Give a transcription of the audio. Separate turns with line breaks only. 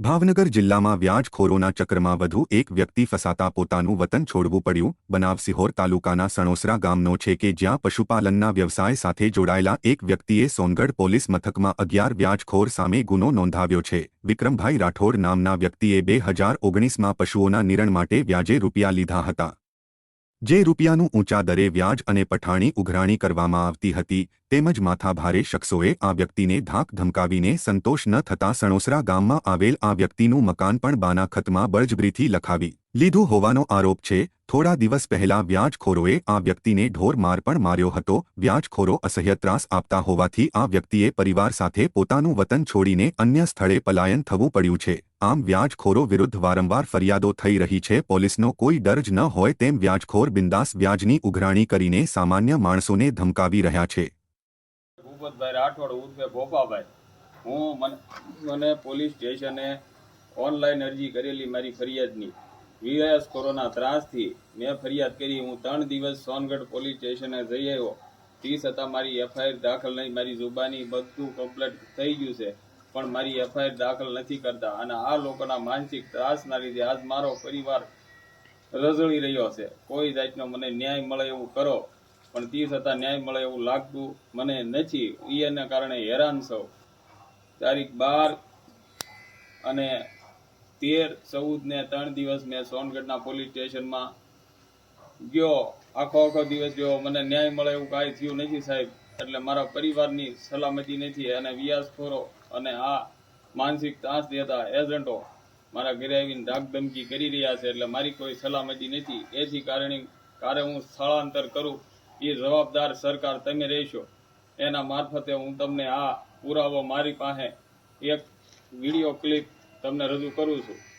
ભાવનગર જિલ્લામાં વ્યાજખોરોના ચક્રમાં વધુ એક વ્યક્તિ ફસાતા પોતાનું વતન છોડવું પડ્યું. બનાવ સિહોર તાલુકાના સણોસરા ગામનો છે કે જ્યાં પશુપાલનના વ્યવસાય સાથે જોડાયેલા એક વ્યક્તિએ સોનગઢ પોલીસ મથકમાં અગિયાર વ્યાજખોર સામે ગુનો નોંધાવ્યો છે. વિક્રમભાઈ રાઠોડ નામના વ્યક્તિએ બે હજાર ઓગણીસમાં પશુઓના નિરણ માટે વ્યાજે રૂપિયા લીધા હતા. જે રૂપિયાનું ઊંચા દરે વ્યાજ અને પઠાણી ઉઘરાણી કરવામાં આવતી હતી, તેમજ માથાભારે શખ્સોએ આ વ્યક્તિને ધાક ધમકાવીને સંતોષ ન થતા સણોસરા ગામમાં આવેલ આ વ્યક્તિનું મકાન પણ બાનાખતમાં બળજબરીથી લખાવી લીધું હોવાનો આરોપ છે. થોડા દિવસ પહેલા વ્યાજખોરોએ આ વ્યક્તિને ઢોરમાર પણ માર્યો હતો. વ્યાજખોરો અસહ્ય ત્રાસ આપતા હોવાથી આ વ્યક્તિએ પરિવાર સાથે પોતાનું વતન છોડીને અન્ય સ્થળે પલાયન થવું પડ્યું છે. આમ વ્યાજખોરો વિરુદ્ધ વારંવાર ફરિયાદો થઈ રહી છે. પોલીસનો કોઈ ડર જ ન હોય તેમ વ્યાજખોર બિંદાસ વ્યાજની ઉઘરાણી કરીને સામાન્ય માણસોને ધમકાવી રહ્યા છે.
ઓનલાઈન અરજી કરેલી મારી ફરિયાદની. વીએસ કોરોના ત્રાસથી મેં ફરિયાદ કરી, હું ત્રણ દિવસ સોનગઢ પોલીસ સ્ટેશને જઈ આવ્યો. તે છતાં મારી એફઆઈઆર દાખલ નહીં, મારી જુબાની બધું કમ્પ્લીટ થઈ ગયું છે, પણ મારી એફઆઈઆર દાખલ નથી કરતા. અને આ લોકોના માનસિક ત્રાસના લીધે આજ મારો પરિવાર રઝળી રહ્યો છે. કોઈ જાતનો મને ન્યાય મળે એવું કરો, પણ તે છતાં ન્યાય મળે એવું લાગતું મને નથી. એના કારણે હેરાન છું. તારીખ બાર અને તેર, ચૌદ ને ત્રણ દિવસ મેં સોનગઢના પોલીસ સ્ટેશનમાં ગયો. આખો આખો દિવસ ગયો મને ન્યાય મળે એવું કાંઈ થયું નથી સાહેબ. એટલે મારા પરિવારની સલામતી નથી અને વ્યાસખોરો અને આ માનસિક ત્રાસ દેતા એજન્ટો મારા ઘરે આવીને ધાકધમકી કરી રહ્યા છે. એટલે મારી કોઈ સલામતી નથી. એથી કારણે કારે હું સ્થળાંતર કરું. એ જવાબદાર સરકાર તમે રહેશો. એના મારફતે હું તમને આ પુરાવો મારી પાસે એક વીડિયો ક્લિપ તમને રજૂ કરું છું.